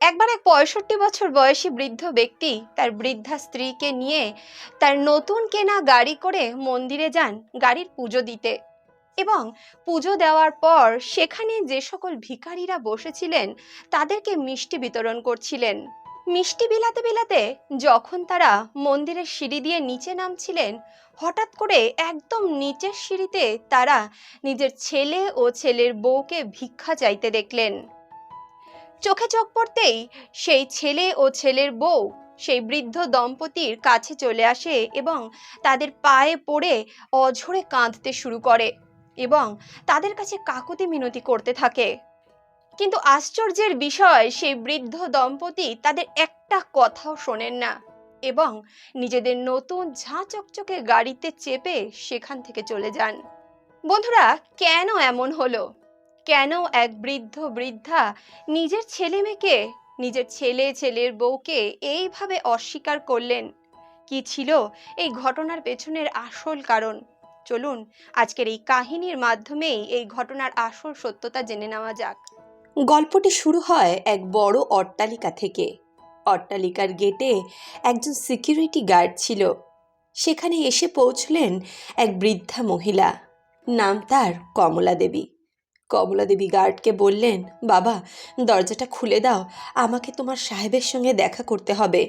একবার এক পঁয়ষট্টি বছর বয়সী বৃদ্ধ ব্যক্তি তার বৃদ্ধা স্ত্রীকে নিয়ে তার নতুন কেনা গাড়ি করে মন্দিরে যান গাড়ির পুজো দিতে। এবং পুজো দেওয়ার পর সেখানে যে সকল ভিখারিরা বসেছিলেন, তাদেরকে মিষ্টি বিতরণ করছিলেন। মিষ্টি বিলাতে বিলাতে যখন তারা মন্দিরের সিঁড়ি দিয়ে নিচে নামছিলেন, হঠাৎ করে একদম নিচের সিঁড়িতে তারা নিজের ছেলে ও ছেলের বউকে ভিক্ষা চাইতে দেখলেন। চোখে চোখ পড়তেই সেই ছেলে ও ছেলের বউ, সেই বৃদ্ধ দম্পতির কাছে চলে আসে এবং তাদের পায়ে পড়ে অঝরে কাঁদতে শুরু করে এবং তাদের কাছে কাকুতি মিনতি করতে থাকে। কিন্তু আশ্চর্যের বিষয়, সেই বৃদ্ধ দম্পতি তাদের একটা কথাও শোনেন না এবং নিজেদের নতুন ঝাঁ চকচকে গাড়িতে চেপে সেখান থেকে চলে যান। বন্ধুরা, কেন এমন হলো? কেন এক বৃদ্ধ বৃদ্ধা নিজের ছেলে মেয়েকে, নিজের ছেলে ছেলের বউকে এইভাবে অস্বীকার করলেন? কি ছিল এই ঘটনার পেছনের আসল কারণ? চলুন, আজকের এই কাহিনীর মাধ্যমেই এই ঘটনার আসল সত্যতা জেনে নেওয়া যাক। গল্পটি শুরু হয় এক বড় অট্টালিকা থেকে। অট্টালিকার গেটে একজন সিকিউরিটি গার্ড ছিল। সেখানে এসে পৌঁছলেন এক বৃদ্ধা মহিলা। নাম তার কমলা দেবী কমলা দেবী গার্ডকে বললেন, বাবা, দরজাটা খুলে দাও, আমাকে তোমার সাহেবের সঙ্গে দেখা করতে হবে।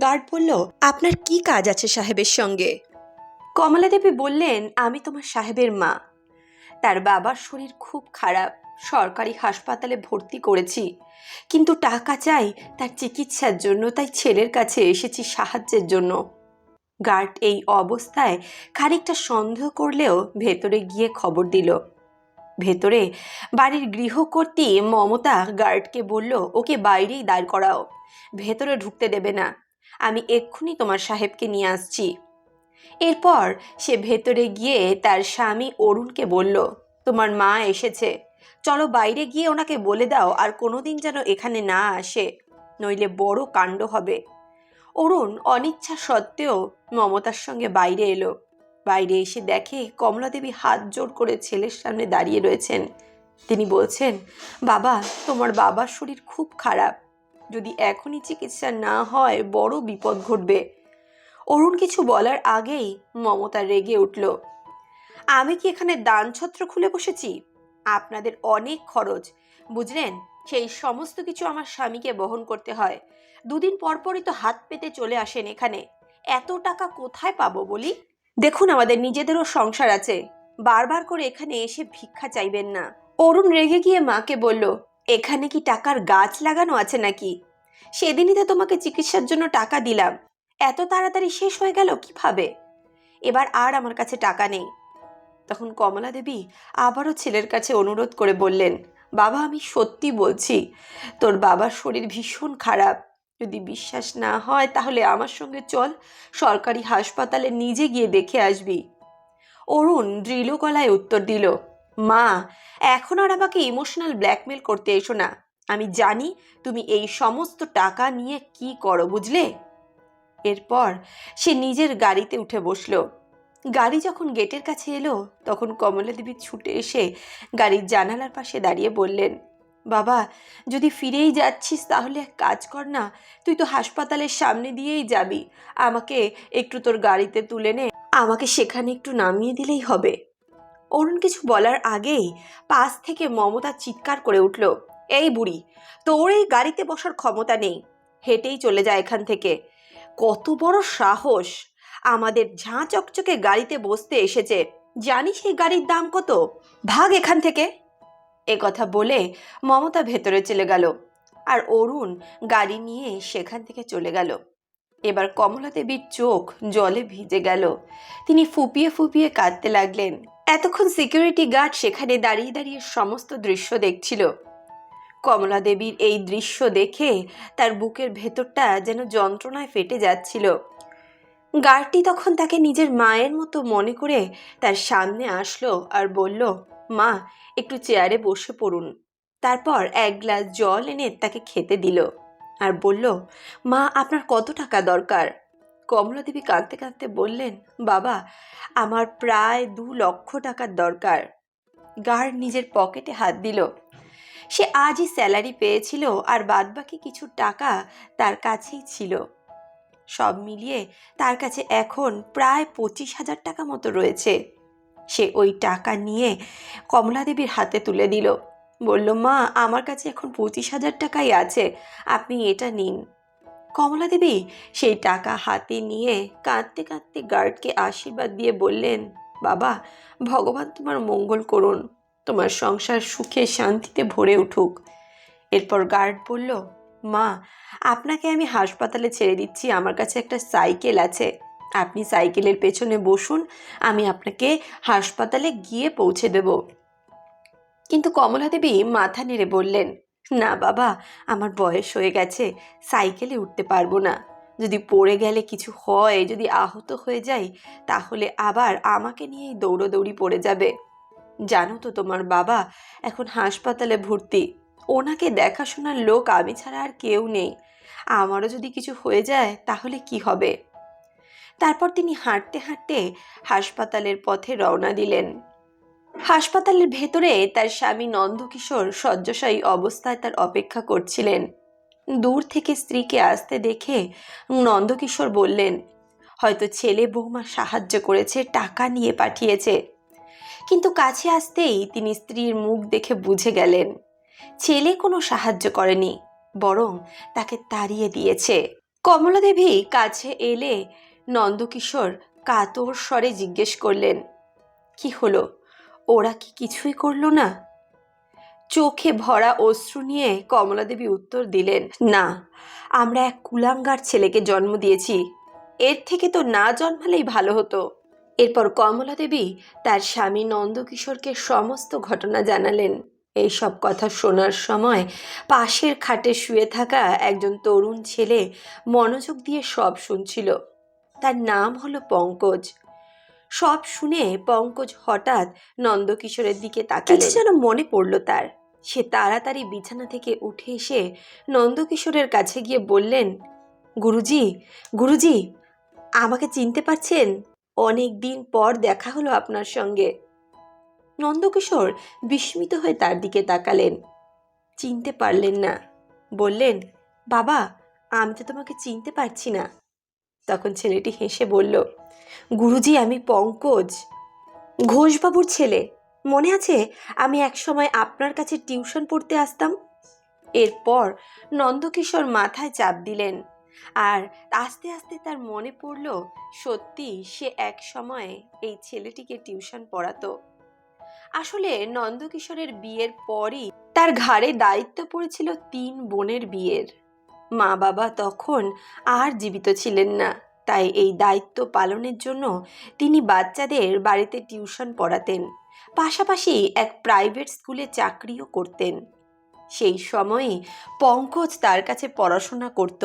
গার্ড বলল, আপনার কি কাজ আছে সাহেবের সঙ্গে? কমলা দেবী বললেন, আমি তোমার সাহেবের মা। তার বাবার শরীর খুব খারাপ, সরকারি হাসপাতালে ভর্তি করেছি। কিন্তু টাকা চাই তার চিকিৎসার জন্য, তাই ছেলের কাছে এসেছি সাহায্যের জন্য। গার্ড এই অবস্থায় খানিকটা সন্দেহ করলেও ভেতরে গিয়ে খবর দিল ভেতরে, বাড়ির গৃহকর্ত্রী মমতা গার্ডকে বলল, ওকে বাইরেই দাঁড় করাও। ভেতরে ঢুকতে দেবে না। আমি এক্ষুনি তোমার সাহেবকে নিয়ে আসছি। এরপর সে ভেতরে গিয়ে তার স্বামী অরুণকে বলল, তোমার মা এসেছে। চলো বাইরে গিয়ে ওনাকে বলে দাও, আর কোনোদিন যেন এখানে না আসে, নইলে বড় কাণ্ড হবে। অরুণ অনিচ্ছা সত্ত্বেও মমতার সঙ্গে বাইরে এলো। বাইরে এসে দেখে কমলাদেবী হাত জোর করে ছেলের সামনে দাঁড়িয়ে রয়েছেন। তিনি বলছেন, বাবা, তোমার বাবার শরীর খুব খারাপ। যদি এখনই চিকিৎসা না হয়, বড় বিপদ ঘটবে। অরুণ কিছু বলার আগেই মমতা রেগে উঠল। আমি কি এখানে দানছত্র খুলে বসেছি? আপনাদের অনেক খরচ। বুঝলেন, সেই সমস্ত কিছু আমার স্বামীকে বহন করতে হয়। দুদিন পরপরই তো হাত পেতে চলে আসেন এখানে। এত টাকা কোথায় পাবো বলি? দেখুন আমাদের নিজেদেরও সংসার আছে। বারবার করে এখানে এসে ভিক্ষা চাইবেন না। অরুণ রেগে গিয়ে মাকে বলল, এখানে কি টাকার গাছ লাগানো আছে নাকি? সেদিনই তো তোমাকে চিকিৎসার জন্য টাকা দিলাম। এত তাড়াতাড়ি শেষ হয়ে গেল কীভাবে? এবার আর আমার কাছে টাকা নেই। তখন কমলা দেবী আবারও ছেলের কাছে অনুরোধ করে বললেন, বাবা, আমি সত্যি বলছি, তোর বাবার শরীর ভীষণ খারাপ। যদি বিশ্বাস না হয়, তাহলে আমার সঙ্গে চল। সরকারি হাসপাতালে নিজে গিয়ে দেখে আসবি। অরুণ দৃঢ় গলায় উত্তর দিল, মা, এখন আর আমাকে ইমোশনাল ব্ল্যাকমেল করতে এসো না। আমি জানি তুমি এই সমস্ত টাকা নিয়ে কি করো, বুঝলে? এরপর সে নিজের গাড়িতে উঠে বসল। গাড়ি যখন গেটের কাছে এলো, তখন কমলা দেবী ছুটে এসে গাড়ির জানালার পাশে দাঁড়িয়ে বললেন বাবা, যদি ফিরেই যাচ্ছিস তাহলে এক কাজ কর না, তুই তো হাসপাতালের সামনে দিয়েই যাবি। আমাকে একটু তোর গাড়িতে তুলে নে, আমাকে সেখানে একটু নামিয়ে দিলেই হবে। অরুণ কিছু বলার আগেই পাশ থেকে মমতা চিৎকার করে উঠল, এই বুড়ি, তোর এই গাড়িতে বসার ক্ষমতা নেই। হেঁটেই চলে যায় এখান থেকে। কত বড় সাহস! আমাদের ঝাঁ চকচকে গাড়িতে বসতে এসেছে। জানিস এই গাড়ির দাম কত? ভাগ এখান থেকে। এ কথা বলে মমতা ভেতরে চলে গেল আর অরুণ গাড়ি নিয়ে সেখান থেকে চলে গেল। এবার কমলা দেবীর চোখ জলে ভিজে গেল। তিনি ফুপিয়ে ফুপিয়ে কাঁদতে লাগলেন। এতক্ষণ সিকিউরিটি গার্ড সেখানে দাঁড়িয়ে দাঁড়িয়ে সমস্ত দৃশ্য দেখছিল। কমলা দেবীর এই দৃশ্য দেখে তার বুকের ভেতরটা যেন যন্ত্রণায় ফেটে যাচ্ছিল। গার্ডটি তখন তাকে নিজের মায়ের মতো মনে করে তার সামনে আসলো আর বলল, মা একটু চেয়ারে বসে পড়ুন। তারপর এক গ্লাস জল এনে তাকে খেতে দিল আর বলল, মা, আপনার কত টাকা দরকার? কমলা দেবী কাঁদতে কাঁদতে বললেন, বাবা, আমার প্রায় দু লক্ষ টাকার দরকার। গার্ড নিজের পকেটে হাত দিল। সে আজই স্যালারি পেয়েছিল আর বাদবাকি কিছু টাকা তার কাছেই ছিল। সব মিলিয়ে তার কাছে এখন প্রায় পঁচিশ হাজার টাকা মতো রয়েছে। সে ওই টাকা নিয়ে কমলা দেবীর হাতে তুলে দিল। বলল, মা, আমার কাছে এখন পঁচিশ হাজার টাকাই আছে, আপনি এটা নিন। কমলা দেবী সেই টাকা হাতে নিয়ে কাঁদতে কাঁদতে গার্ডকে আশীর্বাদ দিয়ে বললেন, বাবা, ভগবান তোমার মঙ্গল করুন, তোমার সংসার সুখে শান্তিতে ভরে উঠুক। এরপর গার্ড বলল, মা, আপনাকে আমি হাসপাতালে ছেড়ে দিচ্ছি, আমার কাছে একটা সাইকেল আছে। আপনি সাইকেলের পেছনে বসুন, আমি আপনাকে হাসপাতালে গিয়ে পৌঁছে দেব। কিন্তু কমলা দেবী মাথা নেড়ে বললেন, না বাবা, আমার বয়স হয়ে গেছে, সাইকেলে উঠতে পারব না। যদি পড়ে গেলে কিছু হয়, যদি আহত হয়ে যাই, তাহলে আবার আমাকে নিয়েই দৌড়োদৌড়ি পড়ে যাবে। জানো তো তোমার বাবা, এখন হাসপাতালে ভর্তি। ওনাকে দেখাশোনার লোক আমি ছাড়া আর কেউ নেই। আমারও যদি কিছু হয়ে যায়, তাহলে কি হবে? তারপর তিনি হাঁটতে হাঁটতে হাসপাতালের পথে রওনা দিলেন। হাসপাতালের ভেতরে তার স্বামী নন্দকিশোর শয্যাশায়ী অবস্থায় তার অপেক্ষা করছিলেন। দূর থেকে স্ত্রীকে আসতে দেখে নন্দকিশোর বললেন, হয়তো ছেলে বৌমা সাহায্য করেছে, টাকা নিয়ে পাঠিয়েছে। কিন্তু কাছে আসতেই তিনি স্ত্রীর মুখ দেখে বুঝে গেলেন, ছেলে কোনো সাহায্য করেনি, বরং তাকে তাড়িয়ে দিয়েছে। কমলা দেবী কাছে এলে নন্দকিশোর কাতর স্বরে জিজ্ঞেস করলেন, কি হলো? ওরা কি কিছুই করল না? চোখে ভরা অশ্রু নিয়ে কমলা দেবী উত্তর দিলেন, না, আমরা এক কুলাঙ্গার ছেলেকে জন্ম দিয়েছি। এর থেকে তো না জন্মালেই ভালো হতো। এরপর কমলা দেবী তার স্বামী নন্দকিশোরকে সমস্ত ঘটনা জানালেন। এইসব কথা শোনার সময় পাশের খাটে শুয়ে থাকা একজন তরুণ ছেলে মনোযোগ দিয়ে সব শুনছিল। তার নাম হলো পঙ্কজ। সব শুনে পঙ্কজ হঠাৎ নন্দকিশোরের দিকে তাকালেন। যেন মনে পড়ল তার। সে তাড়াতাড়ি বিছানা থেকে উঠে এসে নন্দকিশোরের কাছে গিয়ে বললেন, গুরুজি গুরুজি, আমাকে চিনতে পারছেন? অনেক দিন পর দেখা হলো আপনার সঙ্গে। নন্দকিশোর বিস্মিত হয়ে তার দিকে তাকালেন। চিনতে পারলেন না। বললেন, বাবা, আমি তো তোমাকে চিনতে পারছি না। তখন ছেলেটি হেসে বলল, গুরুজি, আমি পঙ্কজ। ঘোষবাবুর ছেলে। মনে আছে, আমি একসময় আপনার কাছে টিউশন পড়তে আসতাম? এরপর নন্দকিশোর মাথায় চাপ দিলেন। আর আস্তে আস্তে তার মনে পড়ল, সত্যি সে এক সময় এই ছেলেটিকে টিউশন পড়াতো। আসলে নন্দকিশোরের বিয়ের পরই তার ঘাড়ে দায়িত্ব পড়েছিল তিন বোনের বিয়ের। মা বাবা তখন আর জীবিত ছিলেন না। তাই এই দায়িত্ব পালনের জন্য তিনি বাচ্চাদের বাড়িতে টিউশন পড়াতেন, পাশাপাশি এক প্রাইভেট স্কুলে চাকরিও করতেন। সেই সময়ে পঙ্কজ তার কাছে পড়াশোনা করত।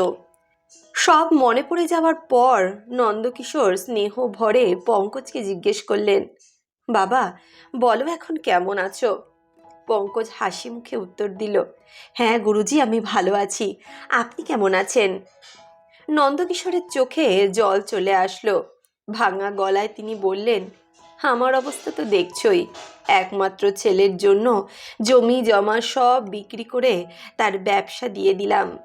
সব মনে পড়ে যাওয়ার পর নন্দকিশোর স্নেহ ভরে পঙ্কজকে জিজ্ঞেস করলেন, বাবা, বলো এখন কেমন আছো? পঙ্কজ হাসি মুখে উত্তর দিল হ্যাঁ গুরুজি, আমি ভালো আছি। আপনি কেমন আছেন? নন্দকিশোরের চোখে জল চলে আসলো। ভাঙা গলায় তিনি বললেন, আমার অবস্থা তো দেখছই। একমাত্র ছেলের জন্য জমি, জমা সব বিক্রি করে তার ব্যবসা দিয়ে দিলাম।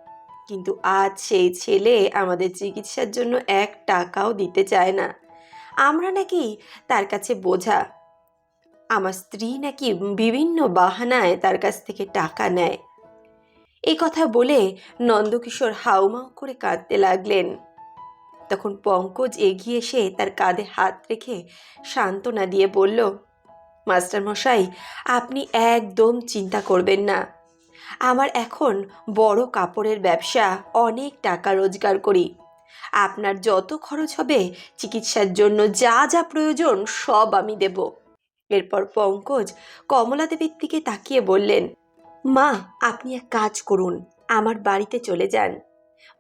কিন্তু আজ সেই ছেলে আমাদের চিকিৎসার জন্য এক টাকাও দিতে চায় না। আমরা নাকি তার কাছে বোঝা আমার স্ত্রী নাকি বিভিন্ন বাহানায় তার কাছ থেকে টাকা নেয়। এই কথা বলে নন্দকিশোর হাউমাউ করে কাঁদতে লাগলেন। তখন পঙ্কজ এগিয়ে এসে তার কাঁধে হাত রেখে সান্ত্বনা দিয়ে বলল, মাস্টারমশাই, আপনি একদম চিন্তা করবেন না। আমার এখন বড় কাপড়ের ব্যবসা, অনেক টাকা রোজগার করি। আপনার যত খরচ হবে, চিকিৎসার জন্য যা যা প্রয়োজন সব আমি দেব। এরপর পঙ্কজ কমলা দেবীর দিকে তাকিয়ে বললেন, মা, আপনি এক কাজ করুন, আমার বাড়িতে চলে যান।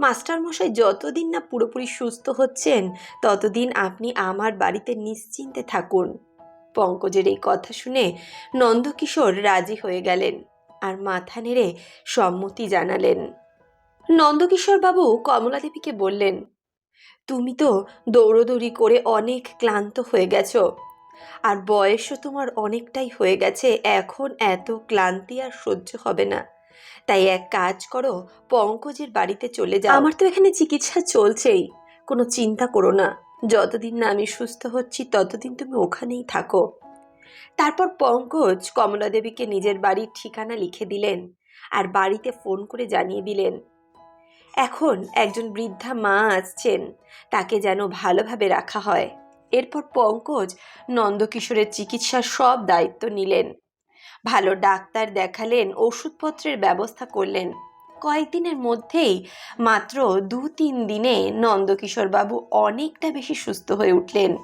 মাস্টারমশাই যতদিন না পুরোপুরি সুস্থ হচ্ছেন, ততদিন আপনি আমার বাড়িতে নিশ্চিন্তে থাকুন। পঙ্কজের এই কথা শুনে নন্দকিশোর রাজি হয়ে গেলেন আর মাথা নেড়ে সম্মতি জানালেন। নন্দকিশোর বাবু কমলা দেবীকে বললেন, তুমি তো দৌড়োদৌড়ি করে অনেক ক্লান্ত হয়ে গেছো। আর বয়সও তোমার অনেকটাই হয়ে গেছে, এখন এত ক্লান্তি আর সহ্য হবে না। তাই এক কাজ করো, পঙ্কজের বাড়িতে চলে যাও। আমার তো এখানে চিকিৎসা চলছেই, কোনো চিন্তা করো না। যতদিন না আমি সুস্থ হচ্ছি, ততদিন তুমি ওখানেই থাকো। তারপর পঙ্কজ কমলা দেবীকে নিজের বাড়ির ঠিকানা লিখে দিলেন আর বাড়িতে ফোন করে জানিয়ে দিলেন, এখন একজন বৃদ্ধা মা আসছেন, তাকে যেন ভালোভাবে রাখা হয়। এরপর পঙ্কজ নন্দকিশোরের চিকিৎসার সব দায়িত্ব নিলেন। ভালো ডাক্তার দেখালেন, ওষুধপত্রের ব্যবস্থা করলেন। কয়েকদিনের মধ্যেই মাত্র দু তিন দিনে নন্দকিশোরবাবু অনেকটা বেশি সুস্থ হয়ে উঠলেন।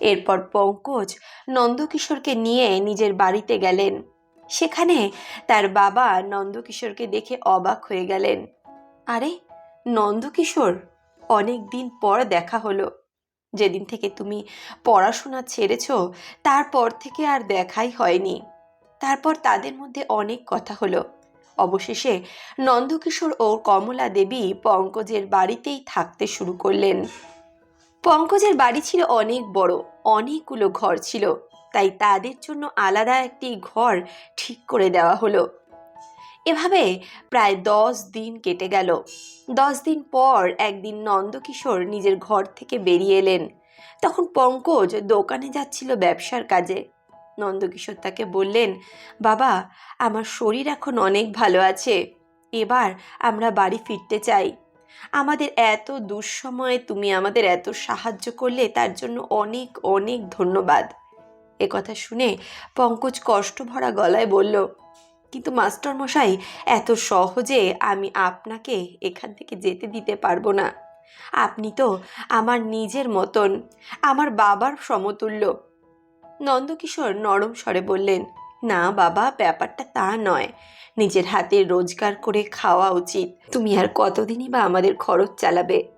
এরপর পঙ্কজ নন্দকিশোরকে নিয়ে নিজের বাড়িতে গেলেন। সেখানে তার বাবা নন্দকিশোরকে দেখে অবাক হয়ে গেলেন। আরে, নন্দকিশোর অনেক দিন পর দেখা হলো। যেদিন থেকে তুমি পড়াশোনা ছেড়েছ, তারপর থেকে আর দেখাই হয়নি। তারপর তাদের মধ্যে অনেক কথা হলো। অবশেষে নন্দকিশোর ও কমলা দেবী পঙ্কজের বাড়িতেই থাকতে শুরু করলেন। পঙ্কজের বাড়ি ছিল অনেক বড়, অনেকগুলো ঘর ছিল। তাই তাদের জন্য আলাদা একটি ঘর ঠিক করে দেওয়া হলো। এভাবে প্রায় দশ দিন কেটে গেল। দশ দিন পর একদিন নন্দকিশোর নিজের ঘর থেকে বেরিয়ে এলেন। তখন পঙ্কজ দোকানে যাচ্ছিল ব্যবসার কাজে। নন্দকিশোর তাকে বললেন, বাবা, আমার শরীর এখন অনেক ভালো আছে। এবার আমরা বাড়ি ফিরতে চাই। আমাদের এত দুঃসময়ে তুমি আমাদের এত সাহায্য করলে তার জন্য অনেক অনেক ধন্যবাদ। এ কথা শুনে পঙ্কজ কষ্ট ভরা গলায় বলল কিন্তু মাস্টার মশাই, এত সহজে আমি আপনাকে এখান থেকে যেতে দিতে পারব না। আপনি তো আমার নিজের মতন, আমার বাবার সমতুল্য। নন্দকিশোর নরম স্বরে বললেন, না বাবা, ব্যাপারটা তা নয়। নিজের হাতে রোজগার করে খাওয়া উচিত। তুমি আর কতদিনই বা আমাদের খরচ চালাবে?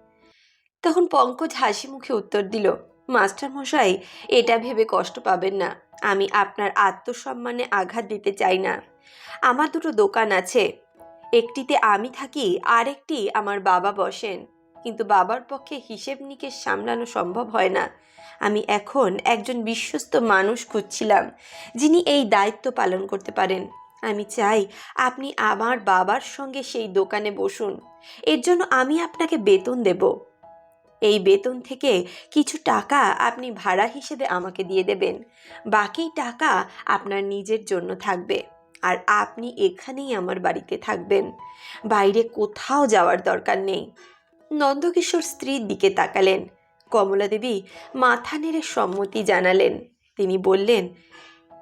তখন পঙ্কজ হাসি মুখে উত্তর দিল, মাস্টার মশাই, এটা ভেবে কষ্ট পাবেন না। আমি আপনার আত্মসম্মানে আঘাত দিতে চাই না। আমার দুটো দোকান আছে। একটিতে আমি থাকি আর একটি আমার বাবা বসেন। কিন্তু বাবার পক্ষে হিসেব নিকেশ সামলানো সম্ভব হয় না। আমি এখন একজন বিশ্বস্ত মানুষ খুঁজছিলাম, যিনি এই দায়িত্ব পালন করতে পারেন। আমি চাই আপনি আমার বাবার সঙ্গে সেই দোকানে বসুন। এর জন্য আমি আপনাকে বেতন দেব। এই বেতন থেকে কিছু টাকা আপনি ভাড়া হিসেবে আমাকে দিয়ে দেবেন। বাকি টাকা আপনার নিজের জন্য থাকবে। আর আপনি এখানেই আমার বাড়িতে থাকবেন। বাইরে কোথাও যাওয়ার দরকার নেই। নন্দকিশোর স্ত্রীর দিকে তাকালেন। কমলা দেবী মাথা নেড়ে সম্মতি জানালেন। তিনি বললেন,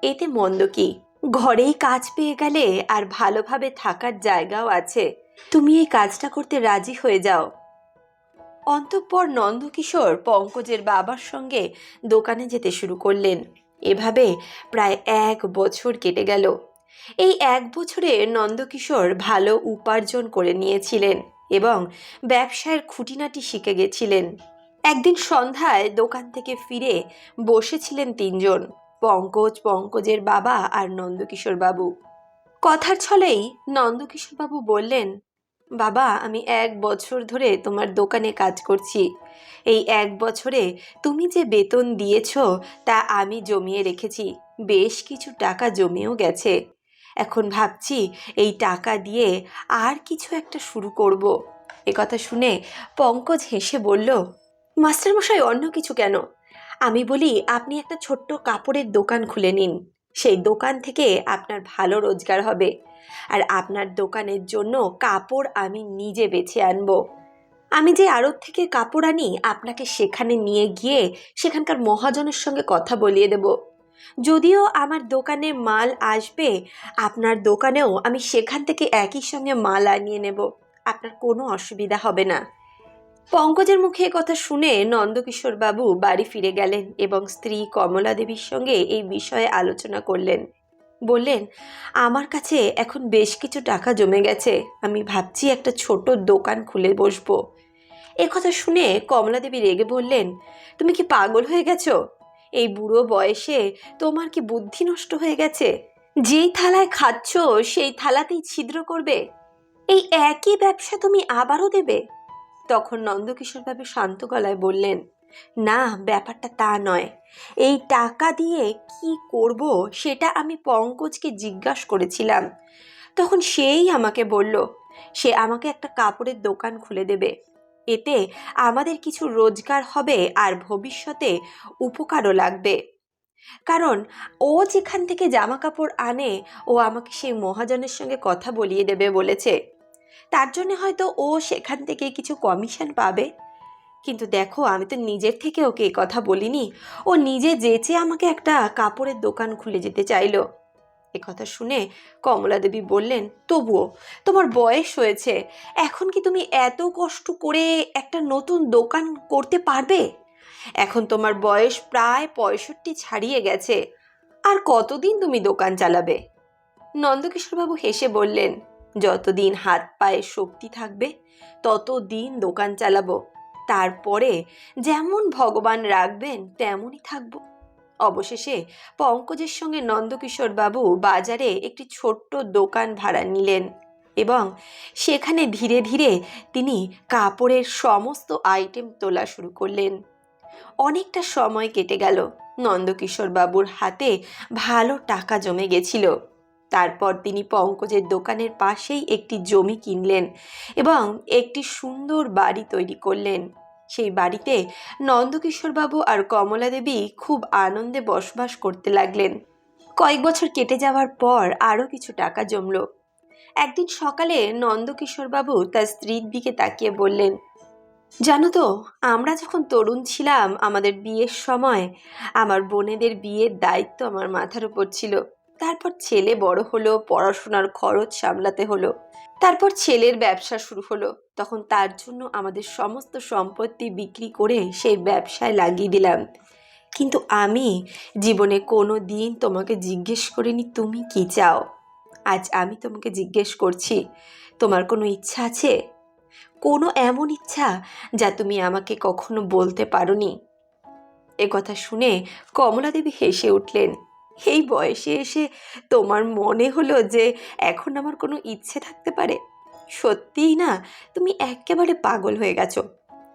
এতে মন্দ কি? ঘরেই কাজ পেয়ে গেলে আর ভালোভাবে থাকার জায়গাও আছে। তুমি এই কাজটা করতে রাজি হয়ে যাও। অন্তঃপর নন্দকিশোর পঙ্কজের বাবার সঙ্গে দোকানে যেতে শুরু করলেন। এভাবে প্রায় এক বছর কেটে গেল। এই এক বছরে নন্দকিশোর ভালো উপার্জন করে নিয়েছিলেন এবং ব্যবসায়ের খুঁটিনাটি শিখে গেছিলেন। একদিন সন্ধ্যায় দোকান থেকে ফিরে বসেছিলেন তিনজন, পঙ্কজ, পঙ্কজের বাবা আর নন্দকিশোর বাবু। কথার ছলেই নন্দকিশোর বাবু বললেন, বাবা, আমি এক বছর ধরে তোমার দোকানে কাজ করছি। এই এক বছরে তুমি যে বেতন দিয়েছ তা আমি জমিয়ে রেখেছি। বেশ কিছু টাকা জমেও গেছে। এখন ভাবছি এই টাকা দিয়ে আর কিছু একটা শুরু করব। এ কথা শুনে পঙ্কজ হেসে বলল মাস্টারমশাই অন্য কিছু কেন? আমি বলি, আপনি একটা ছোট্ট কাপড়ের দোকান খুলে নিন। সেই দোকান থেকে আপনার ভালো রোজগার হবে। আর আপনার দোকানের জন্য কাপড় আমি নিজে বেছে আনব। আমি যে আড়ত থেকে কাপড় আনি, আপনাকে সেখানে নিয়ে গিয়ে সেখানকার মহাজনের সঙ্গে কথা বলিয়ে দেব। যদিও আমার দোকানে মাল আসবে, আপনার দোকানেও আমি সেখান থেকে একই সঙ্গে মাল আনিয়ে নেব। আপনার কোনো অসুবিধা হবে না। পঙ্কজের মুখে কথা শুনে নন্দকিশোর বাবু বাড়ি ফিরে গেলেন এবং স্ত্রী কমলা দেবীর সঙ্গে এই বিষয়ে আলোচনা করলেন। বললেন, আমার কাছে এখন বেশ কিছু টাকা জমে গেছে। আমি ভাবছি একটা ছোট দোকান খুলে বসবো। কথা শুনে কমলা দেবী রেগে বললেন, তুমি কি পাগল হয়ে গেছো? এই বুড়ো বয়সে তোমার কি বুদ্ধি নষ্ট হয়ে গেছে? যেই থালায় খাচ্ছ, সেই থালাতেই ছিদ্র করবে। এই একই ব্যবসা তুমি আবারও দেবে? তখন নন্দকিশোর বাবু শান্ত গলায় বললেন, না, ব্যাপারটা তা নয়। এই টাকা দিয়ে কি করব সেটা আমি পঙ্কজকে জিজ্ঞাসা করেছিলাম। তখন সেই আমাকে বলল, সে আমাকে একটা কাপড়ের দোকান খুলে দেবে। এতে আমাদের কিছু রোজগার হবে আর ভবিষ্যতে উপকারও লাগবে। কারণ ও যেখান থেকে জামা কাপড় আনে, ও আমাকে সেই মহাজনের সঙ্গে কথা বলিয়ে দেবে বলেছে। তার জন্য হয়তো ও সেখান থেকে কিছু কমিশন পাবে। কিন্তু দেখো, আমি তো নিজের থেকে ওকে কথা বলিনি। ও নিজে যেচে আমাকে একটা কাপড়ের দোকান খুলে যেতে চাইলো। কথা শুনে কমলা দেবী বললেন, তবুও, তোমার বয়স হয়েছে, এখন কি তুমি এত কষ্ট করে একটা নতুন দোকান করতে পারবে? এখন তোমার বয়স প্রায় পঁয়ষট্টি ছাড়িয়ে গেছে, আর কতদিন তুমি দোকান চালাবে? নন্দকিশোরবাবু হেসে বললেন, যতদিন হাত পায়ে শক্তি থাকবে, ততদিন দোকান চালাবো। তারপরে যেমন ভগবান রাখবেন, তেমনই থাকব। অবশেষে পঙ্কজের সঙ্গে নন্দকিশোর বাবু বাজারে একটি ছোট্ট দোকান ভাড়া নিলেন এবং সেখানে ধীরে ধীরে তিনি কাপড়ের সমস্ত আইটেম তোলা শুরু করলেন। অনেকটা সময় কেটে গেল। নন্দকিশোর বাবুর হাতে ভালো টাকা জমে গেছিল। তারপর তিনি পঙ্কজের দোকানের পাশেই একটি জমি কিনলেন এবং একটি সুন্দর বাড়ি তৈরি করলেন। সেই বাড়িতে নন্দকিশোরবাবু আর কমলা দেবী খুব আনন্দে বসবাস করতে লাগলেন। কয়েক বছর কেটে যাওয়ার পর আরও কিছু টাকা জমল। একদিন সকালে নন্দকিশোরবাবু তার স্ত্রীর দিকে তাকিয়ে বললেন, জানো তো, আমরা যখন তরুণ ছিলাম, আমাদের বিয়ের সময় আমার বোনেদের বিয়ের দায়িত্ব আমার মাথার উপর ছিল। তারপর ছেলে বড় হলো, পড়াশোনার খরচ সামলাতে হলো। তারপর ছেলের ব্যবসা শুরু হলো। তখন তার জন্য আমাদের সমস্ত সম্পত্তি বিক্রি করে সেই ব্যবসায় লাগিয়ে দিলাম। কিন্তু আমি জীবনে কোনো দিন তোমাকে জিজ্ঞেস করিনি তুমি কি চাও। আজ আমি তোমাকে জিজ্ঞেস করছি, তোমার কোনো ইচ্ছা আছে? কোনো এমন ইচ্ছা যা তুমি আমাকে কখনো বলতে পারোনি? এ কথা শুনে কমলা দেবী হেসে উঠলেন। এই বয়সে এসে তোমার মনে হলো যে এখন আমার কোনো ইচ্ছে থাকতে পারে? সত্যিই না, তুমি একেবারে পাগল হয়ে গেছো।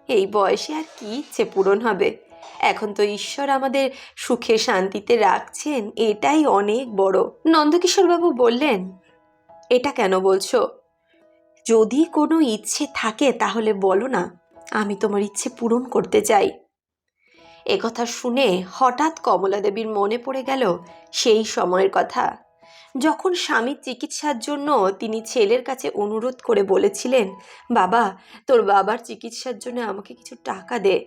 এই বয়সে আর কি ইচ্ছে পূরণ হবে? এখন তো ঈশ্বর আমাদের সুখে শান্তিতে রাখছেন, এটাই অনেক বড়। নন্দকিশোরবাবু বললেন, এটা কেন বলছো? যদি কোনো ইচ্ছে থাকে তাহলে বলো না। আমি তোমার ইচ্ছে পূরণ করতে চাই। একথা শুনে হঠাৎ কমলা দেবীর মনে পড়ে গেল সেই সময়ের কথা। যখন স্বামীর চিকিৎসার জন্য তিনি ছেলের কাছে অনুরোধ করে বলেছিলেন, বাবা, তোর বাবার চিকিৎসার জন্য আমাকে কিছু টাকা দে।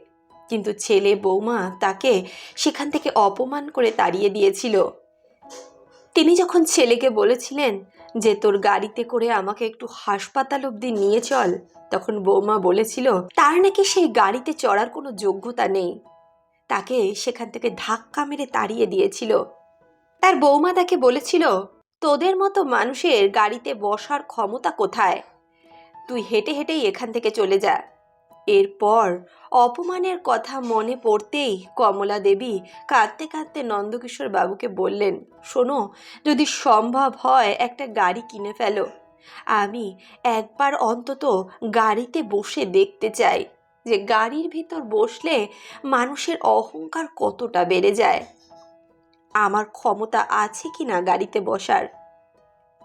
কিন্তু ছেলে বৌমা তাকে সেখান থেকে অপমান করে তাড়িয়ে দিয়েছিল। তিনি যখন ছেলেকে বলেছিলেন যে, তোর গাড়িতে করে আমাকে একটু হাসপাতাল অবধি নিয়ে চল, তখন বৌমা বলেছিল, তার নাকি সেই গাড়িতে চড়ার কোনো যোগ্যতা নেই। তাকে সেখান থেকে ধাক্কা মেরে তাড়িয়ে দিয়েছিল। তার বৌমা তাকে বলেছিল, তোদের মতো মানুষের গাড়িতে বসার ক্ষমতা কোথায়? তুই হেঁটে হেঁটেই এখান থেকে চলে যা এরপর অপমানের কথা মনে পড়তেই কমলা দেবী কাঁদতে কাঁদতে নন্দকিশোর বাবুকে বললেন, শোনো, যদি সম্ভব হয় একটা গাড়ি কিনে ফেলো। আমি একবার অন্তত গাড়িতে বসে দেখতে চাই। যে গাড়ির ভিতর বসলে মানুষের অহংকার কতটা বেড়ে যায়? আমার ক্ষমতা আছে কি না গাড়িতে বসার?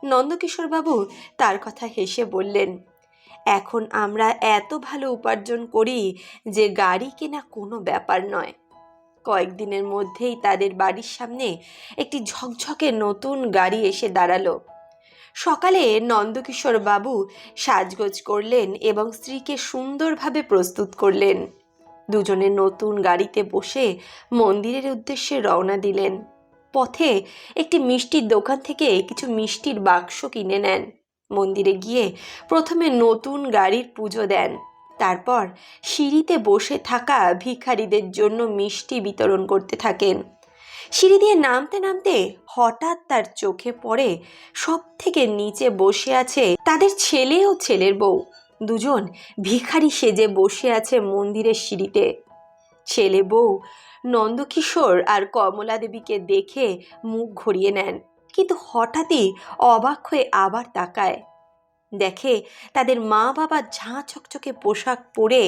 নন্দকিশোরবাবু তার কথা হেসে বললেন, এখন আমরা এত ভালো উপার্জন করি যে গাড়ি কেনা কোনো ব্যাপার নয়। কয়েকদিনের মধ্যেই তাদের বাড়ির সামনে একটি ঝকঝকে নতুন গাড়ি এসে দাঁড়াল। সকালে নন্দকিশোর বাবু সাজগোজ করলেন এবং স্ত্রীকে সুন্দরভাবে প্রস্তুত করলেন। দুজনে নতুন গাড়িতে বসে মন্দিরের উদ্দেশ্যে রওনা দিলেন। পথে একটি মিষ্টির দোকান থেকে কিছু মিষ্টির বাক্স কিনে নেন। মন্দিরে গিয়ে প্রথমে নতুন গাড়ির পুজো দেন। তারপর সিঁড়িতে বসে থাকা ভিখারিদের জন্য মিষ্টি বিতরণ করতে থাকেন। সিঁড়ি দিয়ে নামতে নামতে হঠাৎ তার চোখে পড়ে সব থেকে নিচে বসে আছে তাদের ছেলে ও ছেলের বউ। দুজন ভিখারি সেজে বসে আছে মন্দিরের সিঁড়িতে। ছেলে বউ নন্দকিশোর আর কমলা দেবীকে দেখে মুখ ঘুরিয়ে নেন, কিন্তু হঠাৎই অবাক হয়ে আবার তাকায়। দেখে তাদের মা বাবা ঝাঁ চকচকে পোশাক পরে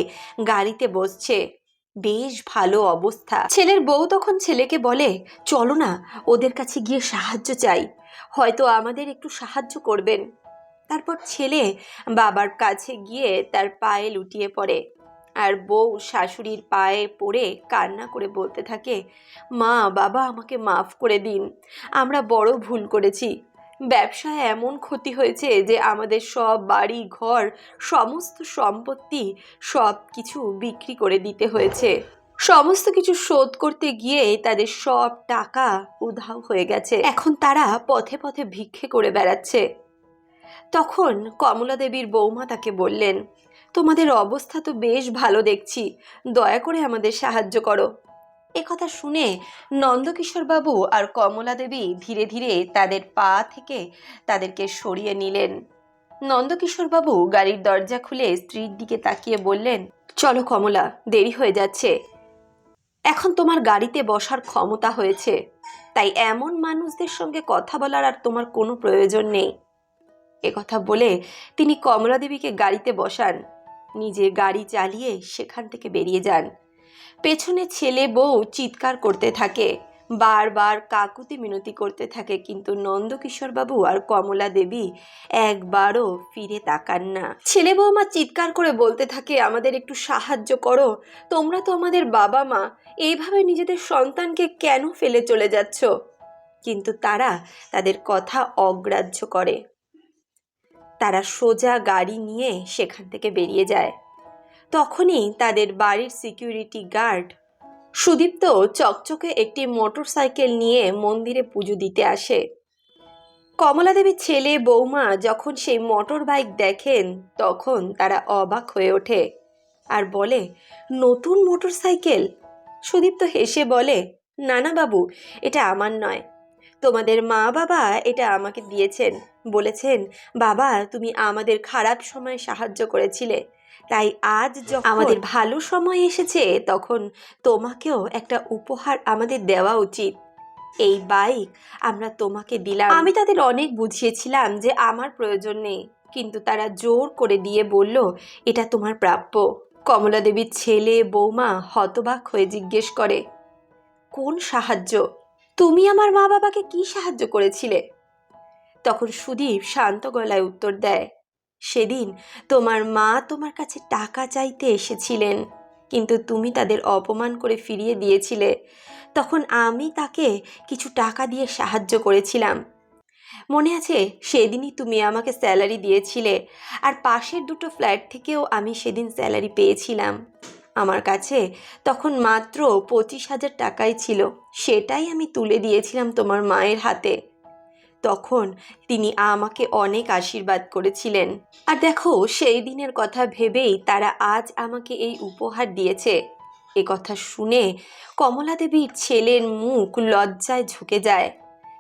গাড়িতে বসছে। বেশ ভালো অবস্থা। ছেলের বউ তখন ছেলেকে বলে, চলো না, ওদের কাছে গিয়ে সাহায্য চাই। হয়তো আমাদের একটু সাহায্য করবেন। তারপর ছেলে বাবার কাছে গিয়ে তার পায়ে লুটিয়ে পড়ে। আর বউ শাশুড়ির পায়ে পড়ে কান্না করে বলতে থাকে, মা, বাবা, আমাকে মাফ করে দিন। আমরা বড় ভুল করেছি। ব্যবসায় এমন ক্ষতি হয়েছে যে আমাদের সব বাড়ি, ঘর, সমস্ত সম্পত্তি সব কিছু বিক্রি করে দিতে হয়েছে। সমস্ত কিছু শোধ করতে গিয়ে তাদের সব টাকা উধাও হয়ে গেছে। এখন তারা পথে পথে ভিক্ষে করে বেড়াচ্ছে। তখন কমলা দেবীর বৌমা তাকে বললেন, তোমাদের অবস্থা তো বেশ ভালো দেখছি। দয়া করে আমাদের সাহায্য করো। কথা শুনে নন্দকিশোরবাবু আর কমলা দেবী ধীরে ধীরে তাদের পা থেকে তাদেরকে সরিয়ে নিলেন। নন্দকিশোরবাবু গাড়ির দরজা খুলে স্ত্রীর দিকে তাকিয়ে বললেন, চলো কমলা, দেরি হয়ে যাচ্ছে। এখন তোমার গাড়িতে বসার ক্ষমতা হয়েছে। তাই এমন মানুষদের সঙ্গে কথা বলার আর তোমার কোনো প্রয়োজন নেই। কথা বলে তিনি কমলা দেবীকে গাড়িতে বসান। নিজে গাড়ি চালিয়ে সেখান থেকে বেরিয়ে যান। পেছনে ছেলে বউ চিৎকার করতে থাকে। বারবার কাকুতি মিনতি করতে থাকে, কিন্তু নন্দকিশোরবাবু আর কমলা দেবী একবারও ফিরে তাকান না। ছেলে বৌমা চিৎকার করে বলতে থাকে, আমাদের একটু সাহায্য করো। তোমরা তো আমাদের বাবা মা এইভাবে নিজেদের সন্তানকে কেন ফেলে চলে যাচ্ছ? কিন্তু তারা তাদের কথা অগ্রাহ্য করে। তারা সোজা গাড়ি নিয়ে সেখান থেকে বেরিয়ে যায়। তখনই তাদের বাড়ির সিকিউরিটি গার্ড সুদীপ্ত চকচকে একটি মোটরসাইকেল নিয়ে মন্দিরে পুজো দিতে আসে। কমলা দেবীর ছেলে বৌমা যখন সেই মোটর বাইক দেখেন, তখন তারা অবাক হয়ে ওঠে আর বলে, নতুন মোটরসাইকেল সুদীপ্ত হেসে বলে, না না বাবু, এটা আমার নয়। তোমাদের মা বাবা এটা আমাকে দিয়েছেন। বলেছেন, বাবা, তুমি আমাদের খারাপ সময় সাহায্য করেছিলে। তাই আজ যখন আমাদের ভালো সময় এসেছে তখন তোমাকেও একটা উপহার আমাদের দেওয়া উচিত। এই বাইক আমরা তোমাকে দিলাম। আমি তাদের অনেক বুঝিয়েছিলাম যে আমার প্রয়োজন নেই কিন্তু তারা জোর করে দিয়ে বলল এটা তোমার প্রাপ্য। কমলা দেবীর ছেলে বৌমা হতবাক হয়ে জিজ্ঞেস করে কোন সাহায্য? তুমি আমার মা বাবাকে কি সাহায্য করেছিলে? তখন সুদীপ শান্ত গলায় উত্তর দেয় সেদিন তোমার মা তোমার কাছে টাকা চাইতে এসেছিলেন, কিন্তু তুমি তাদের অপমান করে ফিরিয়ে দিয়েছিলে। তখন আমি তাকে কিছু টাকা দিয়ে সাহায্য করেছিলাম। মনে আছে, সেদিনই তুমি আমাকে স্যালারি দিয়েছিলে, আর পাশের দুটো ফ্ল্যাট থেকেও আমি সেদিন স্যালারি পেয়েছিলাম। আমার কাছে তখন মাত্র পঁচিশ হাজার টাকাই ছিল, সেটাই আমি তুলে দিয়েছিলাম তোমার মায়ের হাতে। তখন তিনি আমাকে অনেক আশীর্বাদ করেছিলেন। আর দেখো, সেই দিনের কথা ভেবেই তারা আজ আমাকে এই উপহার দিয়েছে। এ কথা শুনে কমলা দেবীর ছেলের মুখ লজ্জায় ঝুঁকে যায়।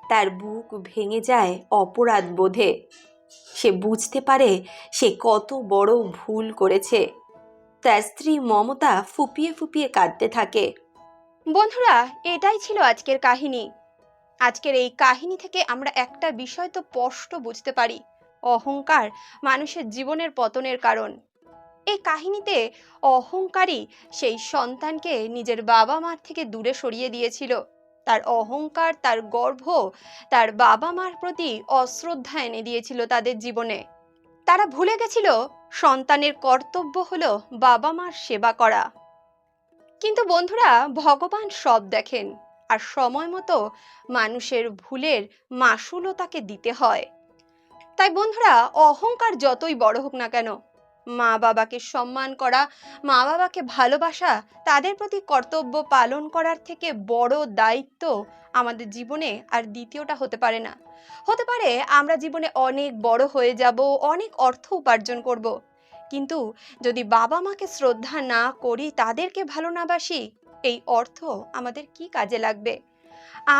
তার বুক ভেঙে যায় অপরাধ বোধে। সে বুঝতে পারে সে কত বড় ভুল করেছে। তার স্ত্রী মমতা ফুপিয়ে ফুপিয়ে কাঁদতে থাকে। বন্ধুরা, এটাই ছিল আজকের কাহিনী। আজকের এই কাহিনী থেকে আমরা একটা বিষয় তো স্পষ্ট বুঝতে পারি, অহংকার মানুষের জীবনের পতনের কারণ। এই কাহিনীতে অহংকারী সেই সন্তানকে নিজের বাবা মার থেকে দূরে সরিয়ে দিয়েছিল। তার অহংকার, তার গর্ভ, তার বাবা মার প্রতি অশ্রদ্ধা এনে দিয়েছিল তাদের জীবনে। তারা ভুলে গেছিল সন্তানের কর্তব্য হলো বাবা মার সেবা করা। কিন্তু বন্ধুরা, ভগবান সব দেখেন। আর সময় মতো মানুষের ভুলের মাসুলও তাকে দিতে হয়। তাই বন্ধুরা, অহংকার যতই বড় হোক না কেন মা বাবাকে সম্মান করা মা বাবাকে ভালোবাসা, তাদের প্রতি কর্তব্য পালন করার থেকে বড় দায়িত্ব আমাদের জীবনে আর দ্বিতীয়টা হতে পারে না। হতে পারে আমরা জীবনে অনেক বড় হয়ে যাব, অনেক অর্থ উপার্জন করব। কিন্তু যদি বাবা মাকে শ্রদ্ধা না করি, তাদেরকে ভালো না বাসি এই অর্থ আমাদের কি কাজে লাগবে?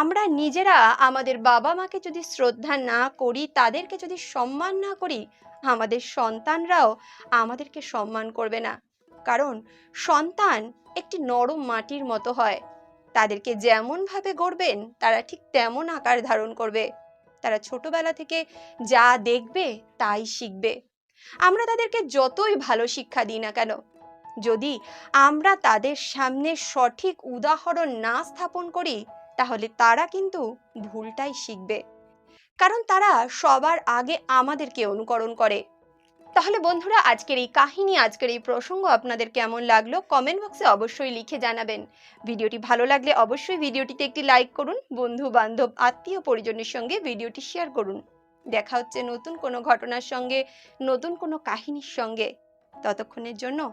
আমরা নিজেরা আমাদের বাবা মাকে যদি শ্রদ্ধা না করি, তাদেরকে যদি সম্মান না করি, আমাদের সন্তানরাও আমাদেরকে সম্মান করবে না। কারণ সন্তান একটি নরম মাটির মতো হয়। তাদেরকে যেমনভাবে গড়বেন, তারা ঠিক তেমন আকার ধারণ করবে। তারা ছোটবেলা থেকে যা দেখবে, তাই শিখবে। আমরা তাদেরকে যতই ভালো শিক্ষা দিই না কেন যদি আমরা তাদের সামনে সঠিক উদাহরণ না স্থাপন করি, তাহলে তারা কিন্তু ভুলটাই শিখবে। কারণ তারা সবার আগে আমাদেরকে অনুকরণ করে। তাহলে বন্ধুরা, আজকের এই কাহিনী, আজকের এই প্রসঙ্গ আপনাদের কেমন লাগল? কমেন্ট বক্সে অবশ্যই লিখে জানাবেন। ভিডিওটি ভালো লাগলে অবশ্যই ভিডিওটিতে একটি লাইক করুন বন্ধু বান্ধব আত্মীয় পরিজনের সঙ্গে ভিডিওটি শেয়ার করুন। দেখা হচ্ছে নতুন কোনো ঘটনার সঙ্গে, নতুন কোনো কাহিনীর সঙ্গে। ততক্ষণের জন্য